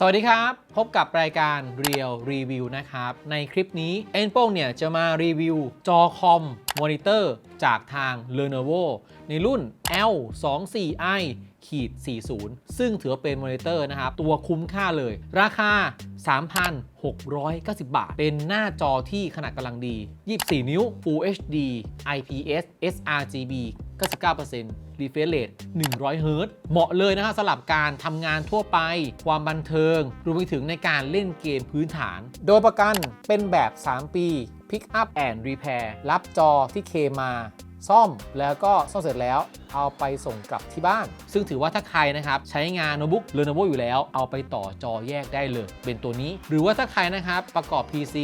สวัสดีครับ พบกับรายการ Real Review นะครับ ในคลิปนี้ e n p o เนี่ยจะมารีวิว จอคอมมอนิเตอร์จากทาง Lenovo ในรุ่น L24i ขีด40 ซึ่งถือว่าเป็นมอนิเตอร์นะครับ ตัวคุ้มค่าเลย ราคา 3,690 บาท เป็นหน้าจอที่ขนาดกำลังดี 24 นิ้ว Full HD IPS sRGB 99% refresh rate 100 Hz เหมาะเลยนะครับสำหรับการทำงานทั่วไป ความบันเทิง รวมไปถึงในการเล่นเกมพื้นฐาน โดยประกันเป็นแบบ 3 ปี Pick up and repair รับจอที่เคมา ซ่อมแล้วก็ซ่อมเสร็จแล้วเอาไปส่งกลับที่บ้าน ซึ่งถือว่าถ้าใครนะครับใช้งานโน้ตบุ๊ก Lenovo อยู่แล้ว เอาไปต่อจอแยกได้เลยเป็นตัวนี้ หรือว่าถ้าใครนะครับประกอบ PC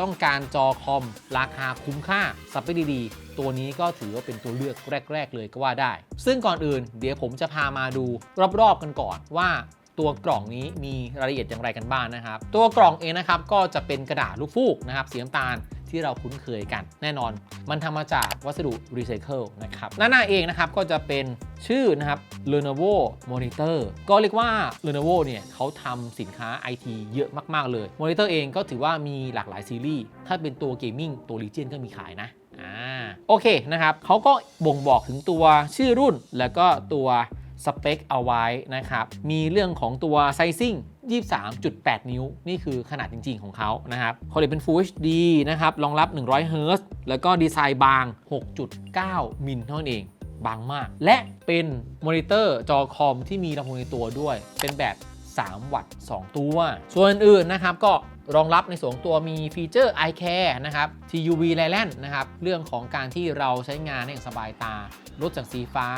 ต้องการจอคอม ราคาคุ้มค่าสับไปดีๆ ตัวนี้ก็ถือว่าเป็นตัวเลือกแรก ๆ เลยก็ว่าได้ ซึ่งก่อนอื่น เดี๋ยวผมจะพามาดูรอบๆกันก่อนว่าตัวกล่องนี้มีรายละเอียดอย่างไรกันบ้างนะครับ ตัวกล่องเองนะครับก็จะเป็นกระดาษลูกฟูกนะครับสีน้ำตาล ที่เราคุ้นเคยกัน แน่นอน มันทำมาจากวัสดุรีไซเคิลนะครับหน้าหน้าเองนะครับก็จะเป็นชื่อนะครับ Lenovo Monitor ก็เรียกว่า Lenovo เนี่ยเขาทำสินค้า IT เยอะมากๆเลยมอนิเตอร์เองก็ถือว่ามีหลากหลายซีรีส์ถ้าเป็นตัวเกมมิ่งตัว Legion ก็มีขายนะอ่าโอเคนะครับเขาก็บ่งบอกถึงตัวชื่อรุ่นแล้วก็ตัวสเปคเอาไว้นะครับ มีเรื่องของตัวไซซิ่ง 23.8 นิ้ว นี่คือขนาดจริง ๆ ของเขานะครับเขาเลยเป็น Full HD นะครับ รองรับ 100 Hz แล้วก็ดีไซน์บาง 6.9 มิลเท่านั้นเอง บางมาก และเป็นมอนิเตอร์จอคอมที่มีลำโพงในตัวด้วย เป็นแบบ 3 วัตต์ 2 ตัว ส่วนอื่นนะครับก็รองรับในส่วนของตัวมีฟีเจอร์ Eye Care นะครับ TUV l i l a n นะครับ เรื่องของการที่เราใช้งานได้อย่างสบายตา ลดจากสีฟ้า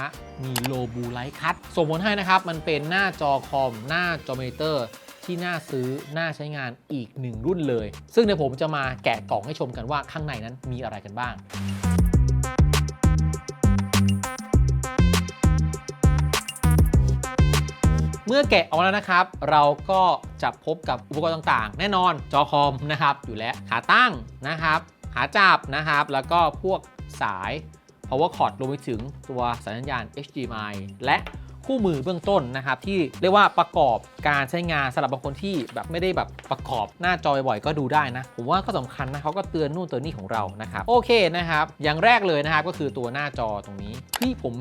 มีโลบูไลท์คัตส่งผลให้นะครับ มันเป็นหน้าจอคอม หน้าจอมอนิเตอร์ ที่น่าซื้อ น่าใช้งานอีกหนึ่งรุ่นเลย ซึ่งเดี๋ยวผมจะมาแกะกล่องให้ชมกันว่าข้างในนั้นมีอะไรกันบ้าง เมื่อแกะออกแล้วนะครับ เราก็จะพบกับอุปกรณ์ต่างๆ แน่นอนจอคอมนะครับ อยู่แล้วขาตั้งนะครับขาจับนะครับ แล้วก็พวกสาย power cord รวมไปถึงตัวสัญญาณ HDMI และคู่มือเบื้องต้นนะครับ ที่เรียกว่าประกอบการใช้งานสำหรับบางคนที่แบบไม่ได้แบบประกอบหน้าจอบ่อยๆก็ดูได้นะ ผมว่าก็สำคัญนะเขาก็เตือนนู่นเตือนนี่ของเรานะครับ โอเคนะครับ อย่างแรกเลยนะครับก็คือตัวหน้าจอตรงนี้ที่ผม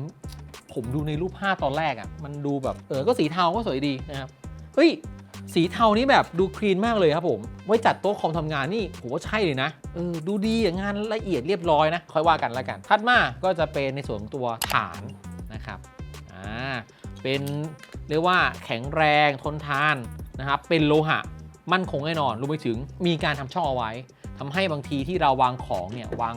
ผมดูในรูปภาพตอนแรกอะ่ะมันดูแบบเออก็สีเทาก็สวยดีนะครับเฮ้ยสีเทานี้แบบดูคลีนมากเลยครับผม ไว้จัดโต๊ะคอมทำงานนี่ผมว่าใช่เลยนะเออดูดีอะงานละเอียดเรียบร้อยนะ ค่อยว่ากันแล้วกัน ถัดมาก็จะเป็นในส่วนของตัวฐานนะครับอ่าเป็นเรียกว่าแข็งแรงทนทานนะครับเป็นโลหะมั่นคงแน่นอนรวมไปถึงมีการทำช่องเอาไว้ ทำให้บางทีที่เราวางของเนี่ยวาง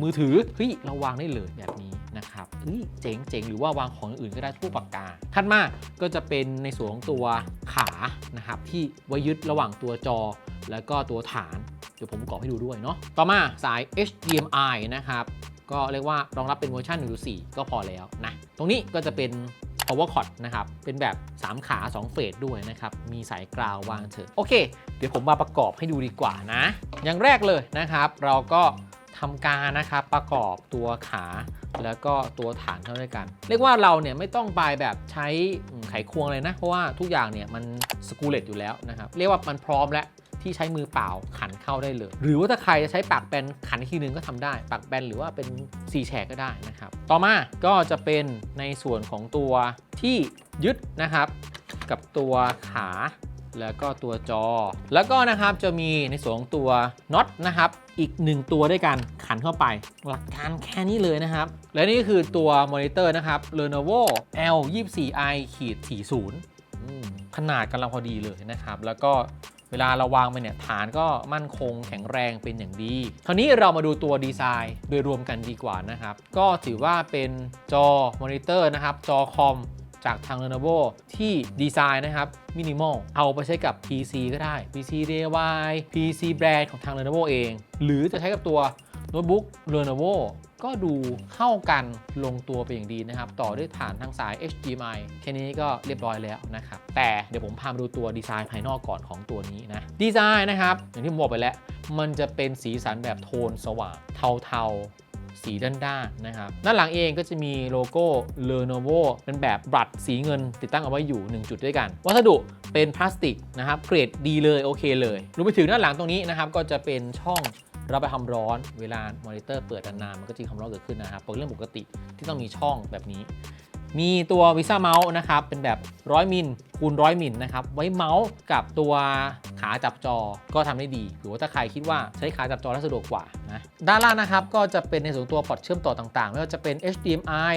มือถือเฮ้ยเราวางได้เลยแบบนี้นะครับเฮ้ยเจ๋งเจ๋งหรือว่าวางของอื่นก็ได้ทั่วปากกาถัดมาก็จะเป็นในส่วนของตัวขานะครับที่ไว้ยึดระหว่างตัวจอ แล้วก็ตัวฐานเดี๋ยวผมประกอบให้ดูด้วยเนาะต่อมาสาย HDMI นะครับก็เรียกว่ารองรับเป็นเวอร์ชัน1.4 ก็พอแล้วนะ ตรงนี้ก็จะเป็น power cord นะครับ เป็นแบบ 3 ขา 2 เฟสด้วยนะครับ มีสายกราววางเฉยโอเค เดี๋ยวผมมาประกอบให้ดูดีกว่านะ อย่างแรกเลยนะครับ เราก็ทำการนะครับประกอบตัวขาแล้วก็ตัวฐานเข้าด้วยกัน เรียกว่าเราเนี่ยไม่ต้องไปแบบใช้ไขควงเลยนะ เพราะว่าทุกอย่างเนี่ยมันสกูเลตอยู่แล้วนะครับ เรียกว่ามันพร้อมแล้ว ที่ใช้มือเปล่าขันเข้าได้เลย หรือว่าถ้าใครจะใช้ปากแบนขันอีกทีนึงก็ทำได้ ปากแบนหรือว่าเป็น4แฉกก็ได้นะครับ ต่อมาก็จะเป็นในส่วนของตัวที่ยึดนะครับ กับตัวขาแล้วก็ตัวจอ แล้วก็นะครับจะมีในส่วนของตัวน็อตนะครับ อีก 1 ตัวด้วยกันขันเข้าไป หลักการแค่นี้เลยนะครับ และนี่คือตัวมอนิเตอร์นะครับ Lenovo L24i 40อืมขนาดกำลังพอดีเลยนะครับ แล้วก็ เวลาเราวางไปเนี่ยฐานก็มั่นคงแข็งแรงเป็นอย่างดีคราวนี้เรามาดูตัวดีไซน์โดยรวมกันดีกว่านะครับ ก็ถือว่าเป็นจอมอนิเตอร์นะครับ จอคอมจากทาง Lenovo ที่ดีไซน์นะครับมินิมอลเอาไปใช้กับ PC ก็ได้ PC DIY PC แบรนด์ของทาง Lenovo เอง หรือจะใช้กับตัวโน้ตบุ๊ก Lenovo ก็ดูเข้ากันลงตัวเป็นอย่างดีนะครับ ต่อด้วยฐานทางสาย HDMI แค่นี้ก็เรียบร้อยแล้วนะครับ แต่เดี๋ยวผมพามาดูตัวดีไซน์ภายนอกก่อนของตัวนี้นะ ดีไซน์นะครับ อย่างที่ผมบอกไปแล้ว มันจะเป็นสีสันแบบโทนสว่างเทาๆสีด้านด้านนะครับ ด้านหลังเองก็จะมีโลโก้ Lenovo เป็นแบบบัตรสีเงินติดตั้งเอาไว้อยู่ 1 จุดด้วยกัน วัสดุเป็นพลาสติกนะครับ เกรดดีเลย โอเคเลยรวมไปถึงด้านหลังตรงนี้นะครับ ก็จะเป็นช่อง รับไปความร้อนเวลามอนิเตอร์เปิดนานๆมันก็จะมีความร้อนเกิดขึ้นนะครับเป็นเรื่องปกติที่ต้องมีช่องแบบนี้ มีตัววิซ่าเมาส์นะครับเป็นแบบ 100 มิลคูณ100มิลนะครับ ไว้เมาส์กับตัวขาจับจอก็ทำได้ดี หรือว่าถ้าใครคิดว่าใช้ขาจับจอแล้วสะดวกกว่านะ ด้านล่างนะครับ ก็จะเป็นในส่วนตัวพอร์ตเชื่อมต่อต่างๆ ไม่ว่าจะเป็น HDMI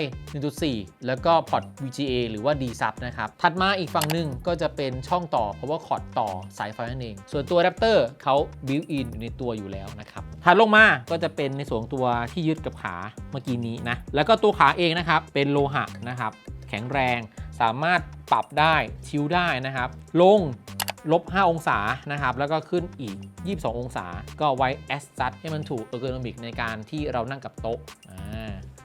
1.4 แล้วก็พอร์ต VGA หรือว่า D-Sub นะครับ ถัดมาอีกฝั่งหนึ่งก็จะเป็นช่องต่อ power cord ต่อสายไฟนั่นเอง ส่วนตัว adapter เขา built in อยู่ในตัวอยู่แล้วนะครับ ถัดลงมาก็จะเป็นในส่วนตัวที่ยึดกับขาเมื่อกี้นี้นะ แล้วก็ตัวขาเองนะครับเป็นโลหะนะครับแข็งแรง สามารถปรับได้ชิวได้นะครับ ลงลบ 5 องศานะครับ แล้วก็ขึ้นอีก 22 องศา ก็ไว้แอสซัดให้มันถูกเออร์โกนอมิกในการที่เรานั่งกับโต๊ะ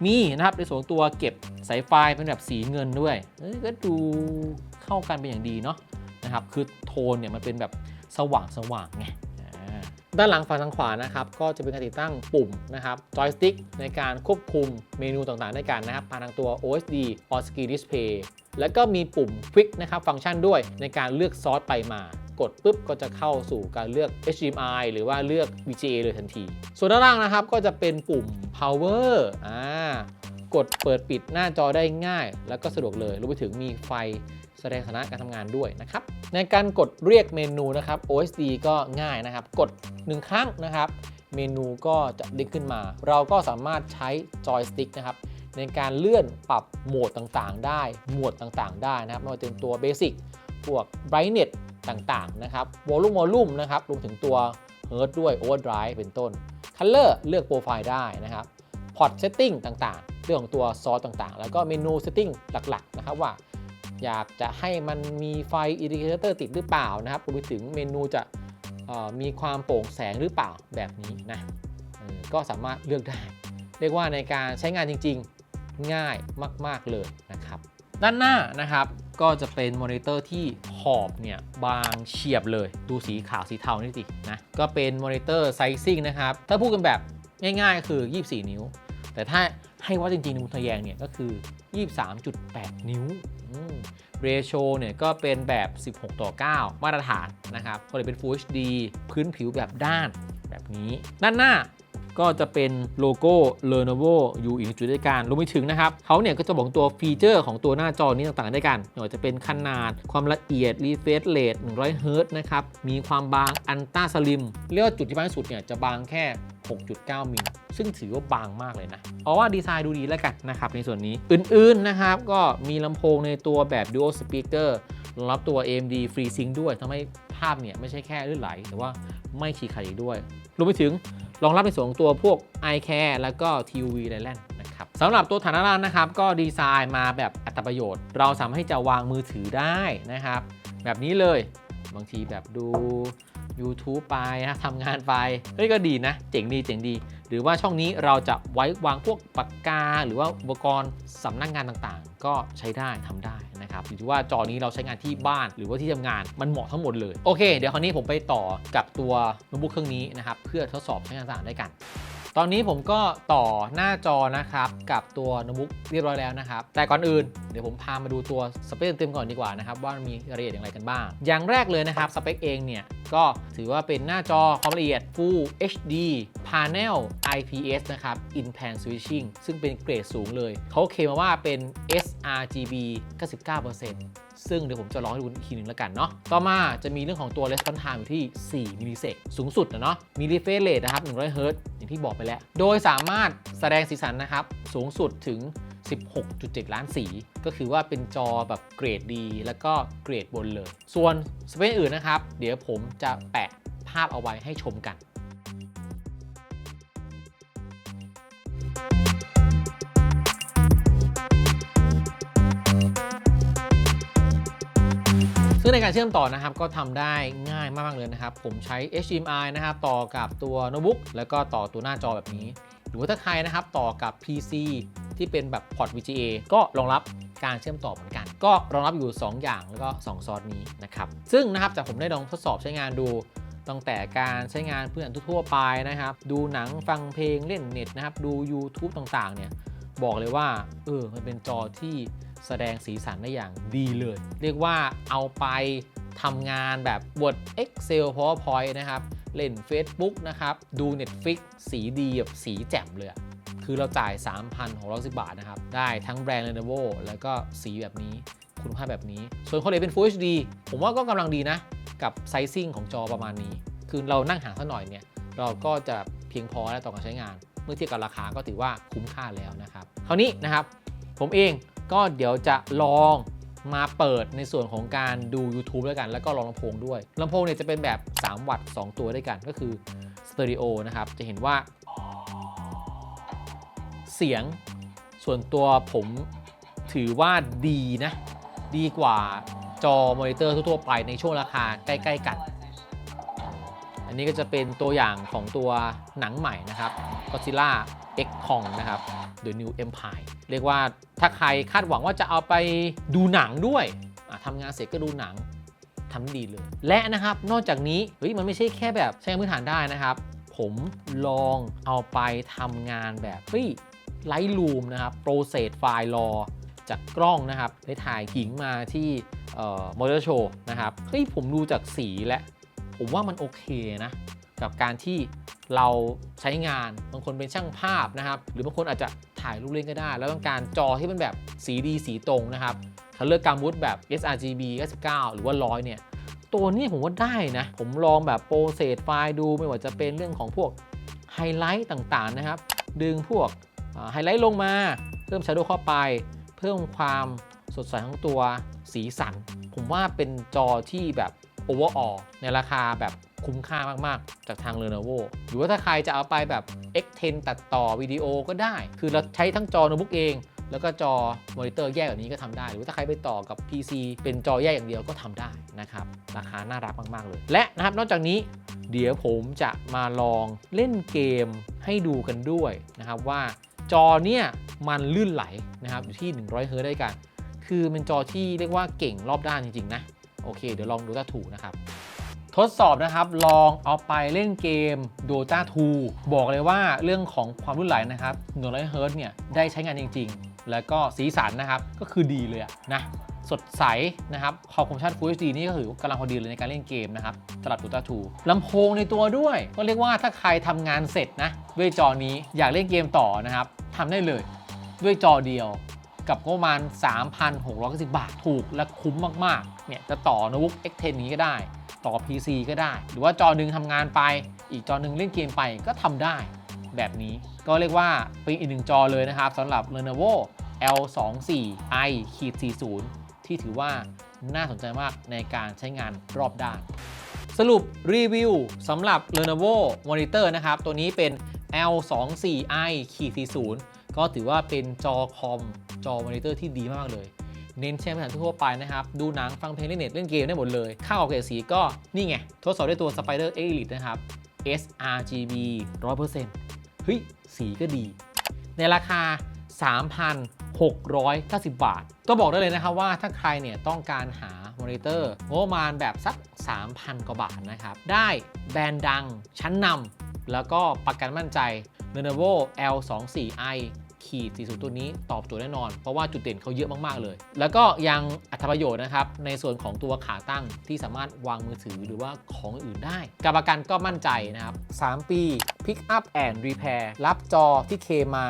มีนะครับในส่วนตัวเก็บสายไฟเป็นแบบสีเงินด้วย ก็ดูเข้ากันเป็นอย่างดีเนาะนะครับ คือโทนเนี่ยมันเป็นแบบสว่างสว่างๆไง ด้านหลังฝั่งทางขวานะครับก็จะเป็นการติดตั้งปุ่มนะครับจอยสติ๊กในการควบคุมเมนูต่างๆด้กันนะครับผ่านทางตัว OSD or Ski Display แล้วก็มีปุ่ม Quick นะครับฟังก์ชันด้วยในการเลือกซอสไปมากดปุ๊บก็จะเข้าสู่การเลือก HDMI หรือว่าเลือก VGA เลยทันที ส่วนด้านล่างนะครับก็จะเป็นปุ่ม Power อ่ากดเปิดปิดหน้าจอได้ง่าย แล้วก็สะดวกเลยรวมไปถึงมีไฟ แสดงสถานะการทำงานด้วยนะครับ ในการกดเรียกเมนูนะครับ OSD ก็ง่ายนะครับ กด 1 ครั้งนะครับ เมนูก็จะเด้งขึ้นมา เราก็สามารถใช้จอยสติ๊กนะครับในการเลื่อนปรับโหมดต่างๆ ได้ หมวดต่างๆ ได้นะครับไม่ว่าจะเป็นตัวเบสิกพวก brightness ต่างๆ นะครับ volume volume นะครับ รวมถึงตัว hertz ด้วย overdrive เป็นต้น color เลือกโปรไฟล์ได้นะครับ port setting ต่างๆ เรื่องของตัวซอสต่างๆ แล้วก็เมนู setting หลักๆ นะครับว่า อยากจะให้มันมีไฟอินดิเคเตอร์ติดหรือเปล่านะครับรวมไปถึงเมนูจะมีความโปร่งแสงหรือเปล่าแบบนี้นะก็สามารถเลือกได้ เรียกว่าในการใช้งานจริงๆ ง่ายมาก ๆ เลยนะครับ ด้านหน้านะครับก็จะเป็นมอนิเตอร์ที่ขอบเนี่ยบางเฉียบเลย ดูสีขาวสีเทานี่สินะก็เป็นมอนิเตอร์ไซซิ่งนะครับ ถ้าพูดกันแบบง่ายๆ คือ 24 นิ้ว แต่ถ้าให้วัดจริงๆในมุมทะแยงเนี่ยก็คือ 23.8 นิ้วเรโชเนี่ยก็เป็นแบบ 16 ต่อ 9 มาตรฐานนะครับ ก็เลยเป็น Full HD พื้นผิวแบบด้านแบบนี้ ด้านหน้า ก็จะเป็นโลโก้ Lenovo อยู่อีกหนึ่งจุดด้วยกันรวมไปถึงนะครับเขาเนี่ยก็จะบอกตัวฟีเจอร์ของตัวหน้าจอนี้ต่างๆด้วยกันไม่ว่าจะเป็นขนาดความละเอียด refresh rate 100เฮิร์ตนะครับมีความบางอันต้าสลิมเรียกว่าจุดที่บางที่สุดเนี่ยจะบางแค่ 6.9 มิล ซึ่งถือว่าบางมากเลยนะ เอาว่าดีไซน์ดูดีแล้วกันนะครับในส่วนนี้ อื่นๆนะครับก็มีลำโพงในตัวแบบ Dual Speaker รองรับตัว AMD FreeSync ด้วยทำให้ภาพเนี่ยไม่ใช่แค่ลื่นไหล แต่ว่าไม่ฉีกขาดอีกด้วย รวมไปถึงรองรับในส่วนของตัวพวก iCare แล้วก็ TUV l i l a n นะครับสำหรับตัวฐานล่างนะครับ ก็ดีไซน์มาแบบอัตประโยชน์ เราสามารถให้จะวางมือถือได้นะครับ แบบนี้เลยบางทีแบบดู YouTube ไปนะทำงานไปเฮ้ยก็ดีนะ เจ๋งดีเจ๋งดี หรือว่าช่องนี้เราจะไว้วางพวกปากกา หรือว่าอุปกรณ์สำนักงานต่างๆ ก็ใช้ได้ทำได้ นะครับหรือว่าจอนี้เราใช้งานที่บ้านหรือว่าที่ทำงานมันเหมาะทั้งหมดเลย โอเค เดี๋ยวคราวนี้ผมไปต่อกับตัวโน้ตบุ๊กเครื่องนี้นะครับเพื่อทดสอบใช้งานต่างๆด้วยกัน ตอนนี้ผมก็ต่อหน้าจอนะครับ กับตัวโน้ตบุ๊กเรียบร้อยแล้วนะครับ แต่ก่อนอื่นเดี๋ยวผมพามาดูตัวสเปคเต็มก่อนดีกว่านะครับ ว่ามีรายละเอียดอย่างไรกันบ้าง อย่างแรกเลยนะครับสเปคเองเนี่ย ก็ถือว่าเป็นหน้าจอความละเอียด Full HD Panel IPS นะครับ In Pan Switching ซึ่งเป็นเกรดสูงเลย เขาเคลมมาว่าเป็น sRGB 99%ซึ่งเดี๋ยวผมจะลองให้ดูอีกทีหนึ่งแล้วกันเนาะ ต่อมาจะมีเรื่องของตัว response time อยู่ที่ 4 มิลลิเซกสูงสุดนะเนาะ มี refresh rate นะครับ100เฮิรตซ์ ที่บอกไปแล้ว โดยสามารถแสดงสีสันนะครับ สูงสุดถึง 16.7 ล้านสี ก็คือว่าเป็นจอแบบเกรดดี แล้วก็เกรดบนเลย ส่วนสเปคอื่นนะครับ เดี๋ยวผมจะแปะภาพเอาไว้ให้ชมกัน ซึ่งในการเชื่อมต่อนะครับก็ทำได้ง่ายมากเลยนะครับ ผมใช้ HDMI นะครับต่อกับตัวโน้ตบุ๊กแล้วก็ต่อตัวหน้าจอแบบนี้ หรือว่าถ้าใครนะครับต่อกับ PC ที่เป็นแบบพอร์ต VGA ก็รองรับการเชื่อมต่อเหมือนกัน ก็รองรับอยู่ 2 อย่างแล้วก็ 2 ซอสนี้นะครับ ซึ่งนะครับจากผมได้ลองทดสอบใช้งานดูตั้งแต่การใช้งานเพื่อนทั่วไปนะครับ ดูหนังฟังเพลงเล่นเน็ตนะครับ ดู YouTube ต่างๆ เนี่ย บอกเลยว่า เออ มันเป็นจอที่ แสดงสีสันได้อย่างดีเลย เรียกว่าเอาไปทำงานแบบ Word Excel PowerPoint นะครับ เล่น Facebook นะครับ ดู Netflix สีดีแบบสีแจ่มเลย คือเราจ่าย 3,610 บาทนะครับ ได้ทั้งแบรนด์ Lenovo แล้วก็สีแบบนี้คุณภาพแบบนี้ ส่วนคนเอกเป็น Full HD ผมว่าก็กำลังดีนะ กับไซซิ่งของจอประมาณนี้ คือเรานั่งห่างสักหน่อยเนี่ย เราก็จะเพียงพอแล้วต่อการใช้งาน เมื่อเทียบกับราคาก็ถือว่าคุ้มค่าแล้วนะครับ คราวนี้นะครับ ผมเอง ก็เดี๋ยวจะลองมาเปิดในส่วนของการดู YouTube ด้วยกัน แล้วก็ลองลำโพงด้วยลำโพงเนี่ยจะเป็นแบบ 3 วัตต์ 2 ตัวด้วยกันก็คือสเตอริโอนะครับ จะเห็นว่า เสียงส่วนตัวผมถือว่าดีนะ ดีกว่าจอมอนิเตอร์ทั่วๆไปในช่วงราคาใกล้ ๆ กัน อันนี้ก็จะเป็นตัวอย่างของตัวหนังใหม่นะครับ Godzilla X Kong นะครับ The New Empire เรียกว่าถ้าใครคาดหวังว่าจะเอาไปดูหนังด้วยทำงานเสร็จก็ดูหนังทำได้ดีเลย และนะครับนอกจากนี้เฮ้ยมันไม่ใช่แค่แบบใช้มือถือได้นะครับ ผมลองเอาไปทำงานแบบเฮ้ยไลท์รูมนะครับโปรเซสไฟล์รอจากกล้องนะครับได้ถ่ายหิงมาที่มอเตอร์โชว์นะครับเฮ้ยผมดูจากสีและ ผมว่ามันโอเคนะ กับการที่ เราใช้งานบางคนเป็นช่างภาพนะครับ หรือบางคนอาจจะถ่ายรูปเล่นก็ได้ แล้วต้องการจอที่เป็นแบบสีดีสีตรงนะครับถ้าเลือกการมูดแบบ sRGB 99 หรือว่า 100 เนี่ย ตัวนี้ผมว่าได้นะ ผมลองแบบโปรเซสไฟล์ดูไม่ว่าจะเป็นเรื่องของพวกไฮไลท์ต่างๆนะครับ ดึงพวกไฮไลท์ลงมา เพิ่ม Shadow เข้าไป เพิ่มความสดใสของตัวสีสัน ผมว่าเป็นจอที่แบบ overall ในราคาแบบ คุ้มค่ามาก ๆ จากทาง Lenovo หรือว่าถ้าใครจะเอาไปแบบ X10 ตัดต่อวิดีโอก็ได้ คือเราใช้ทั้งจอโน้ตบุ๊กเอง แล้วก็จอมอนิเตอร์แยกแบบนี้ก็ทำได้ หรือว่าถ้าใครไปต่อกับ PC เป็นจอแยกอย่างเดียวก็ทำได้นะครับ ราคาน่ารักมาก ๆ เลย และนะครับนอกจากนี้เดี๋ยวผมจะมาลองเล่นเกมให้ดูกันด้วยนะครับว่าจอเนี่ยมันลื่นไหลนะครับอยู่ที่ 100 เฮิร์ตซ์ได้กัน คือเป็นจอที่เรียกว่าเก่งรอบด้านจริง ๆ นะ โอเค เดี๋ยวลองดูถ้าถูกนะครับ ทดสอบนะครับ ลองเอาไปเล่นเกม Dota 2 บอกเลยว่าเรื่องของความรุ่นไหลนะครับ100เฮิร์ตเนี่ยได้ใช้งานจริง ๆ แล้วก็สีสันนะครับ ก็คือดีเลยนะสดใสนะครับคอมคอมชัน Full HD นี่ก็ถือกำลังพอดีเลยในการเล่นเกมนะครับสำหรับ Dota 2ลำโพงในตัวด้วย ก็เรียกว่าถ้าใครทำงานเสร็จนะ ด้วยจอนี้อยากเล่นเกมต่อนะครับทำได้เลยด้วยจอเดียวกับงบประมาณ 3,690 บาทถูกและคุ้มมาก ๆ เนี่ยจะต่อโน้ตบุ๊ก X10 นี้ก็ได้ ต่อ PC ก็ได้ หรือว่าจอหนึ่งทำงานไป อีกจอหนึ่งเล่นเกมไปก็ทำได้แบบนี้ ก็เรียกว่าเป็นอีกหนึ่งจอเลยนะครับสำหรับ Lenovo L24i 40ที่ถือว่าน่าสนใจมากในการใช้งานรอบด้าน สรุปรีวิวสำหรับ Lenovo Monitor นะครับ ตัวนี้เป็น L24i 40ก็ถือว่าเป็นจอคอมจอมอนิเตอร์ที่ดีมากเลย เน้นใช้งานทั่วไปนะครับ ดูหนังฟังเพลงเล่นเน็ตเล่นเกมได้หมดเลย ค่าออกเกรดสีก็นี่ไง ทดสอบด้วยตัว Spider Elite นะครับ sRGB 100%เฮ้ย สีก็ดี ในราคา 3,690 บาท ก็บอกได้เลยนะครับว่าถ้าใครเนี่ยต้องการหามอนิเตอร์งบประมาณแบบสัก 3,000 กว่าบาทนะครับ ได้แบรนด์ดังชั้นนำแล้วก็ประกันมั่นใจ Lenovo L24i ขีด40ตัวนี้ตอบโจทย์แน่นอน เพราะว่าจุดเด่นเขาเยอะมากๆเลย แล้วก็ยังอัตประโยชน์นะครับ ในส่วนของตัวขาตั้งที่สามารถวางมือถือหรือว่าของอื่นได้กับประกันก็มั่นใจนะครับ 3 ปี Pick up and repair รับจอที่เคมา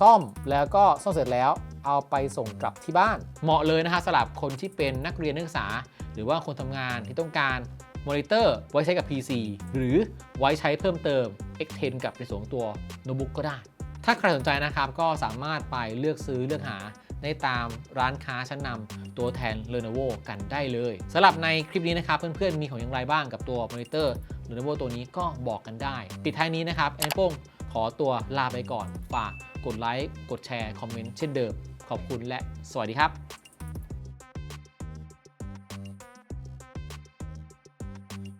ซ่อมแล้วก็ซ่อมเสร็จแล้วเอาไปส่งกลับที่บ้าน เหมาะเลยนะฮะสำหรับคนที่เป็นนักเรียนนักศึกษา หรือว่าคนทำงานที่ต้องการมอนิเตอร์ไว้ใช้กับ PC หรือไว้ใช้เพิ่มเติม X10 กับในส่วนตัวโน้ตบุ๊กก็ได้ ถ้าใครสนใจนะครับก็สามารถไปเลือกซื้อเลือกหาได้ตามร้านค้าชั้นนำตัวแทน Lenovo กันได้เลยสำหรับในคลิปนี้นะครับ เพื่อนๆ มีของอย่างไรบ้างกับตัวมอนิเตอร์ Lenovo ตัวนี้ก็บอกกันได้ ปิดท้ายนี้นะครับแอนโป้งขอตัวลาไปก่อน ฝากกดไลค์ กดแชร์ คอมเมนต์เช่นเดิม ขอบคุณและสวัสดีครับ